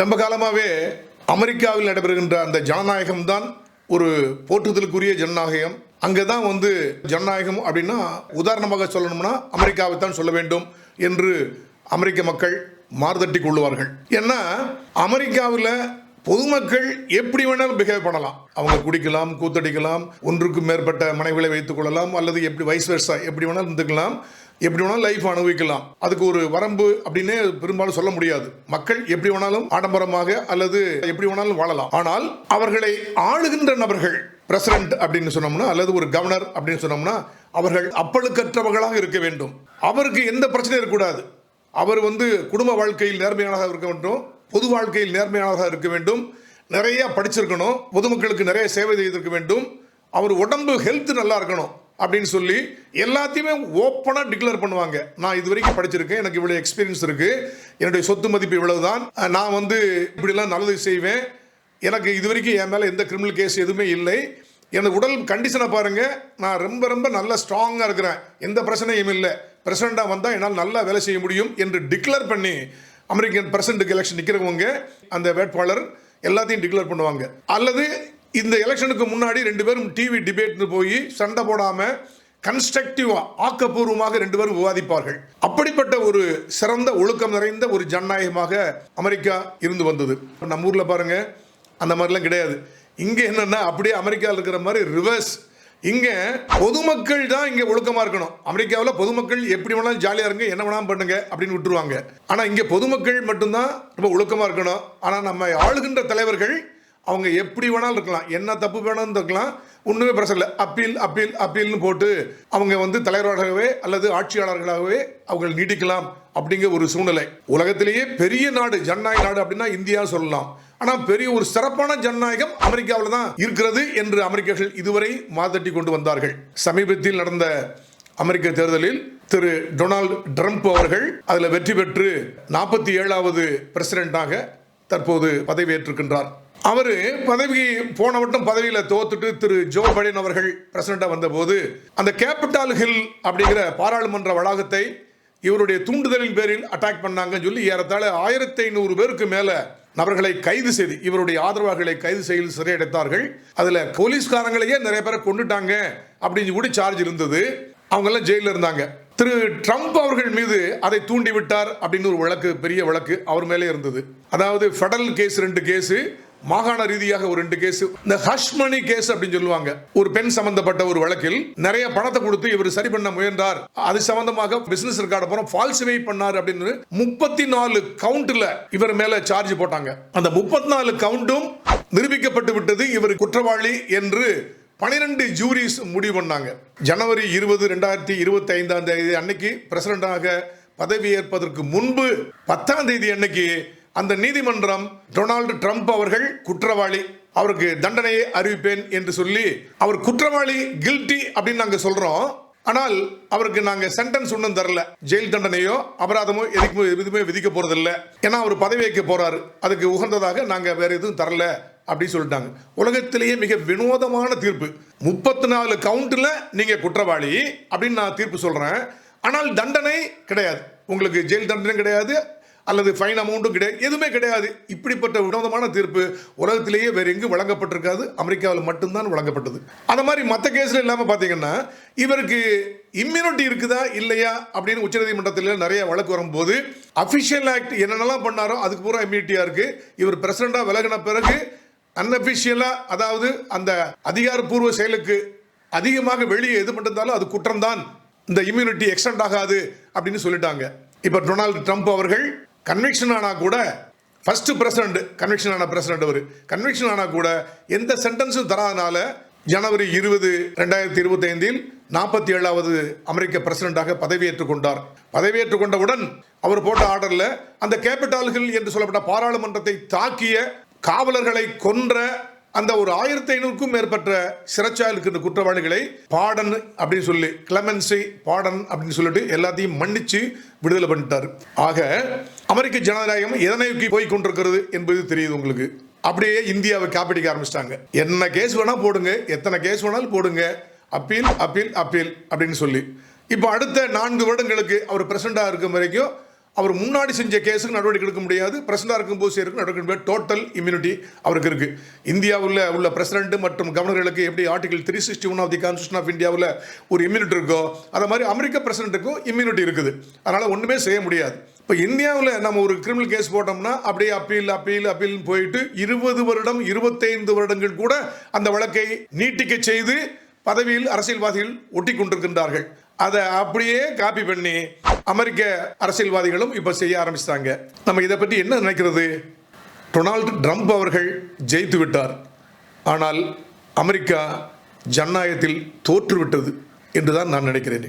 ரொம்ப காலமாகவே அமெரிக்காவில் நடைபெறுகின்ற அந்த ஜனநாயகம் தான் ஒரு போற்றுதலுக்குரிய ஜனநாயகம். அங்கே தான் வந்து ஜனநாயகம் அப்படின்னா உதாரணமாக சொல்லணும்னா அமெரிக்காவை தான் சொல்ல வேண்டும் என்று அமெரிக்க மக்கள் மாறுதட்டி கொள்ளுவார்கள். ஏன்னா அமெரிக்காவில் பொதுமக்கள் எப்படி வேணாலும் பிஹேவ் பண்ணலாம். அவங்க குடிக்கலாம் கூத்தடிக்கலாம் ஒன்றுக்கு மேற்பட்ட மனைவிகளை வைத்துக் கொள்ளலாம் அல்லது எப்படி வைஸ் வருஷா எப்படி வேணாலும் இருந்துக்கலாம் எப்படி வேணாலும் லைஃப் அனுபவிக்கலாம். அதுக்கு ஒரு வரம்பு அப்படின்னே பெரும்பாலும் சொல்ல முடியாது. மக்கள் எப்படி வேணாலும் ஆடம்பரமாக அல்லது எப்படி வேணாலும் வாழலாம். ஆனால் அவர்களை ஆளுகின்ற நபர்கள் பிரசிடென்ட் அப்படின்னு சொன்னோம்னா அல்லது ஒரு கவர்னர் அப்படின்னு சொன்னோம்னா அவர்கள் அப்பழுக்கற்றவர்களாக இருக்க வேண்டும். அவருக்கு எந்த பிரச்சனையும் இருக்கக்கூடாது. அவர் வந்து குடும்ப வாழ்க்கையில் நேர்மையானதாக இருக்க வேண்டும். பொது வாழ்க்கையில் நேர்மையானதாக இருக்க வேண்டும். நிறைய படிச்சிருக்கணும். பொதுமக்களுக்கு நிறைய சேவை செய்திருக்க வேண்டும். அவர் உடம்பு ஹெல்த் நல்லா இருக்கணும் அப்படின்னு சொல்லி எல்லாத்தையுமே ஓப்பனாக டிக்ளேர் பண்ணுவாங்க. நான் இது வரைக்கும் படிச்சிருக்கேன். எனக்கு இவ்வளோ எக்ஸ்பீரியன்ஸ் இருக்கு. என்னுடைய சொத்து மதிப்பு இவ்வளவுதான். நான் வந்து இப்படிலாம் நல்லது செய்வேன். எனக்கு இது வரைக்கும் என் மேலே எந்த கிரிமினல் கேஸ் எதுவுமே இல்லை. எனது உடல் கண்டிஷனை பாருங்க. நான் ரொம்ப ரொம்ப நல்ல ஸ்ட்ராங்காக இருக்கிறேன். எந்த பிரச்சனையும் இல்லை. பிரசிடண்டாக வந்தால் என்னால் நல்லா வேலை செய்ய முடியும் என்று டிக்ளேர் பண்ணி அமெரிக்கன் பிரசிடண்ட்டுக்கு எலெக்ஷன் நிற்கிறவங்க அந்த வேட்பாளர் எல்லாத்தையும் டிக்ளேர் பண்ணுவாங்க. அல்லது இந்த எலெக்ஷனுக்கு முன்னாடி ரெண்டு பேரும் டிவி டிபேட்னு போய் சண்டை போடாமல் கன்ஸ்ட்ரக்டிவா ஆக்கப்பூர்வமாக ரெண்டு பேரும் விவாதிப்பார்கள். அப்படிப்பட்ட ஒரு சிறந்த ஒழுக்கம் நிறைந்த ஒரு ஜனநாயகமாக அமெரிக்கா இருந்து வந்தது. நம்ம ஊர்ல பாருங்க அந்த மாதிரிலாம் கிடையாது. இங்கே என்னென்னா அப்படியே அமெரிக்காவில் இருக்கிற மாதிரி ரிவர்ஸ் இங்க பொதுமக்கள் தான் இங்க ஒழுக்கமா இருக்கணும். அமெரிக்காவில் பொதுமக்கள் எப்படி வேணாலும் ஜாலியா இருங்க என்ன வேணாலும் பண்ணுங்க அப்படின்னு விட்டுருவாங்க. ஆனா இங்க பொதுமக்கள் மட்டும்தான் ரொம்ப ஒழுக்கமா இருக்கணும். ஆனா நம்ம ஆளுகின்ற தலைவர்கள் அவங்க எப்படி வேணாலும் இருக்கலாம். என்ன தப்பு வேணாலும் இருக்கலாம். ஒன்றுமே பிரச்சனை இல்லை. அப்பீல் அப்பீல் அப்பீல்னு போட்டு அவங்க வந்து தலைவராகவே அல்லது ஆட்சியாளர்களாகவே அவங்க நீடிக்கலாம் அப்படிங்கிற ஒரு சூழ்நிலை. உலகத்திலேயே பெரிய நாடு ஜனநாயக நாடு அப்படின்னா இந்தியா சொல்லலாம். ஆனால் பெரிய ஒரு சிறப்பான ஜனநாயகம் அமெரிக்காவில் தான் இருக்கிறது என்று அமெரிக்கர்கள் இதுவரை மாதட்டி கொண்டு வந்தார்கள். சமீபத்தில் நடந்த அமெரிக்க தேர்தலில் திரு டொனால்டு ட்ரம்ப் அவர்கள் அதில் வெற்றி பெற்று நாற்பத்தி ஏழாவது பிரசிடென்ட்டாக தற்போது பதவியேற்றிருக்கின்றார். அவர் பதவி போன வட்டம் பதவியில் தோத்துட்டு திரு ஜோ பைடன் அவர்கள் பிரசிடண்டாக வந்தபோது அந்த கேபிட்டால் ஹில் அப்படிங்கிற பாராளுமன்ற வளாகத்தை இவருடைய தூண்டுதலின் பேரில் அட்டாக் பண்ணாங்கன்னு சொல்லி ஏறத்தாழ ஆயிரத்தி ஐநூறு பேருக்கு மேலே நபர்களை கைது செய்து இவருடைய ஆதரவாளர்களை கைது செய்து சிறையடைத்தார்கள். அதில் போலீஸ்காரங்களையே நிறைய பேரை கொண்டுட்டாங்க அப்படின்னு கூட சார்ஜ் இருந்தது. அவங்கெல்லாம் ஜெயிலில் இருந்தாங்க. திரு ட்ரம்ப் அவர்கள் மீது அதை தூண்டி விட்டார் அப்படின்னு ஒரு வழக்கு பெரிய வழக்கு அவர் மேலே இருந்தது. அதாவது ஃபெடரல் கேஸ் ரெண்டு கேஸு மாகாண ரீதியாக ஒரு ரெண்டு கேஸ். இந்த ஹஷ்மணி கேஸ் அப்படின்னு சொல்லுவாங்க. ஒரு பெண் சம்பந்தப்பட்ட ஒரு வழக்கில் நிறைய பணத்தை கொடுத்து இவர் சரி பண்ண முயன்றார். அது சம்பந்தமாக பிசினஸ் ரெக்கார்டு அப்புறம் ஃபால்சிஃபை பண்ணார் அப்படின்னு முப்பத்தி நாலு கவுண்ட்ல இவர் மேல சார்ஜ் போட்டாங்க. அந்த முப்பத்தி நாலு கவுண்டும் நிரூபிக்கப்பட்டு விட்டது இவர் குற்றவாளி என்று பனிரெண்டு ஜூரிஸ் முடிவு பண்ணாங்க. ஜனவரி இருபது ரெண்டாயிரத்தி இருபத்தி ஐந்தாம் தேதி அன்னைக்கு பிரசிடண்டாக பதவியேற்பதற்கு முன்பு பத்தாம் தேதி அன்னைக்கு அந்த நீதிமன்றம் டொனால்டு ட்ரம்ப் அவர்கள் குற்றவாளி. அவருக்கு தண்டனையை அறிவிப்பேன் என்று சொல்லி அவர் குற்றவாளி கில்ட்டி அப்படின்னு நாங்கள் சொல்றோம். ஆனால் அவருக்கு நாங்க சென்டென்ஸ் ஒன்றும் தரல. ஜெயில் தண்டனையோ அபராதமோ எதுக்குமே எதுவுமே விதிக்க இல்லை ஏன்னா அவர் பதவி வைக்க போறாரு. அதுக்கு உகந்ததாக நாங்க வேற எதுவும் தரல அப்படின்னு சொல்லிட்டாங்க. உலகத்திலேயே மிக வினோதமான தீர்ப்பு. முப்பத்தி நாலு கவுண்ட்ல நீங்க குற்றவாளி அப்படின்னு நான் தீர்ப்பு சொல்றேன். ஆனால் தண்டனை கிடையாது. உங்களுக்கு ஜெயில் தண்டனை கிடையாது அல்லது ஃபைன் அமௌண்ட்டும் கிடையாது. எதுவுமே கிடையாது. இப்படிப்பட்ட வினோதமான தீர்ப்பு உலகத்திலேயே வேறு எங்கும் வழங்கப்பட்டிருக்காது. அமெரிக்காவில் மட்டும்தான் வழங்கப்பட்டது. அந்த மாதிரி மற்ற கேஸில் இல்லாமல் பார்த்தீங்கன்னா இவருக்கு இம்யூனிட்டி இருக்குதா இல்லையா அப்படின்னு உச்சநீதிமன்றத்தில் நிறைய வழக்கு வரும்போது அஃபிஷியல் ஆக்ட் என்னென்னலாம் பண்ணாரோ அதுக்கு பூரா இம்யூனிட்டியாக இருக்குது இவர் பிரசிடண்டா விலகின பிறகு அன்அஃபிஷியலாக அதாவது அந்த அதிகாரப்பூர்வ செயலுக்கு அதிகமாக வெளியே எது பண்ணிருந்தாலும் அது குற்றம்தான். இந்த இம்யூனிட்டி எக்ஸ்டெண்ட் ஆகாது அப்படின்னு சொல்லிட்டாங்க. இப்போ டொனால்டு ட்ரம்ப் அவர்கள் கன்விக்ஷன் ஆனால் கூட ஃபர்ஸ்ட் பிரசிடண்ட் கன்விக்ஷன் ஆன பிரசிடண்ட் அவர். கன்விக்ஷன் ஆனால் கூட எந்த சென்டென்ஸும் தராதனால ஜனவரி இருபது ரெண்டாயிரத்தி இருபத்தைந்தில் நாற்பத்தி ஏழாவது அமெரிக்க பிரசிடண்டாக பதவியேற்றுக் கொண்டார். பதவியேற்றுக் கொண்டவுடன் அவர் போட்ட ஆர்டரில் அந்த கேபிட்டால்கள் என்று சொல்லப்பட்ட பாராளுமன்றத்தை தாக்கிய காவலர்களை கொன்ற அந்த ஒரு ஆயிரத்தி ஐநூறுக்கும் மேற்பட்ட சிறைச்சாலையில் இருக்கின்ற குற்றவாளிகளை பாடன் அப்படின்னு சொல்லி கிளமென்சி பாடன் அப்படின்னு சொல்லிட்டு எல்லாத்தையும் மன்னிச்சு விடுதலை பண்ணிட்டாரு. ஆக அமெரிக்க ஜனநாயகம் எதனை நோக்கி போய் கொண்டிருக்கிறது என்பது தெரியுது உங்களுக்கு. அப்படியே இந்தியாவை காப்பிடிக்க ஆரம்பிச்சிட்டாங்க. என்ன கேஸ் வேணால் போடுங்க எத்தனை கேஸ் வேணாலும் போடுங்க. அப்பீல் அப்பீல் அப்பீல் அப்படின்னு சொல்லி. இப்போ அடுத்த நான்கு வருடங்களுக்கு அவர் பிரசிடண்டா இருக்கும் வரைக்கும் அவர் முன்னாடி செஞ்ச கேஸுக்கு நடவடிக்கை எடுக்க முடியாது. பிரசிடண்டாக இருக்கும்போது செய்யறதுக்கு நடவடிக்கை முடியாது. டோட்டல் இம்யூனிட்டி அவருக்கு இருக்கு. இந்தியாவில் உள்ள பிரசிடண்ட் மற்றும் கவர்னர்களுக்கு எப்படி article three sixty one of the constitution of இந்தியாவில் ஒரு இம்யூனிட்டி இருக்கோ அதை மாதிரி அமெரிக்க பிரசிடென்ட்டுக்கும் இம்யூனிட்டி இருக்குது. அதனால் ஒன்றுமே செய்ய முடியாது. இப்போ இந்தியாவில் நம்ம ஒரு கிரிமினல் கேஸ் போட்டோம்னா அப்படியே அப்பீல் அப்பீல் அப்பீல்னு போயிட்டு இருபது வருடம் இருபத்தைந்து வருடங்கள் கூட அந்த வழக்கை நீட்டிக்க செய்து பதவியில் அரசியல்வாதிகள் ஒட்டி கொண்டிருக்கின்றார்கள். அதை அப்படியே காப்பி பண்ணி அமெரிக்க அரசியல்வாதிகளும் இப்போ செய்ய ஆரம்பிச்சிட்டாங்க. நம்ம இதை பற்றி என்ன நினைக்கிறது? டொனால்டு ட்ரம்ப் அவர்கள் ஜெயித்து விட்டார். ஆனால் அமெரிக்கா ஜனநாயகத்தில் தோற்றுவிட்டது என்றுதான் நான் நினைக்கிறேன்.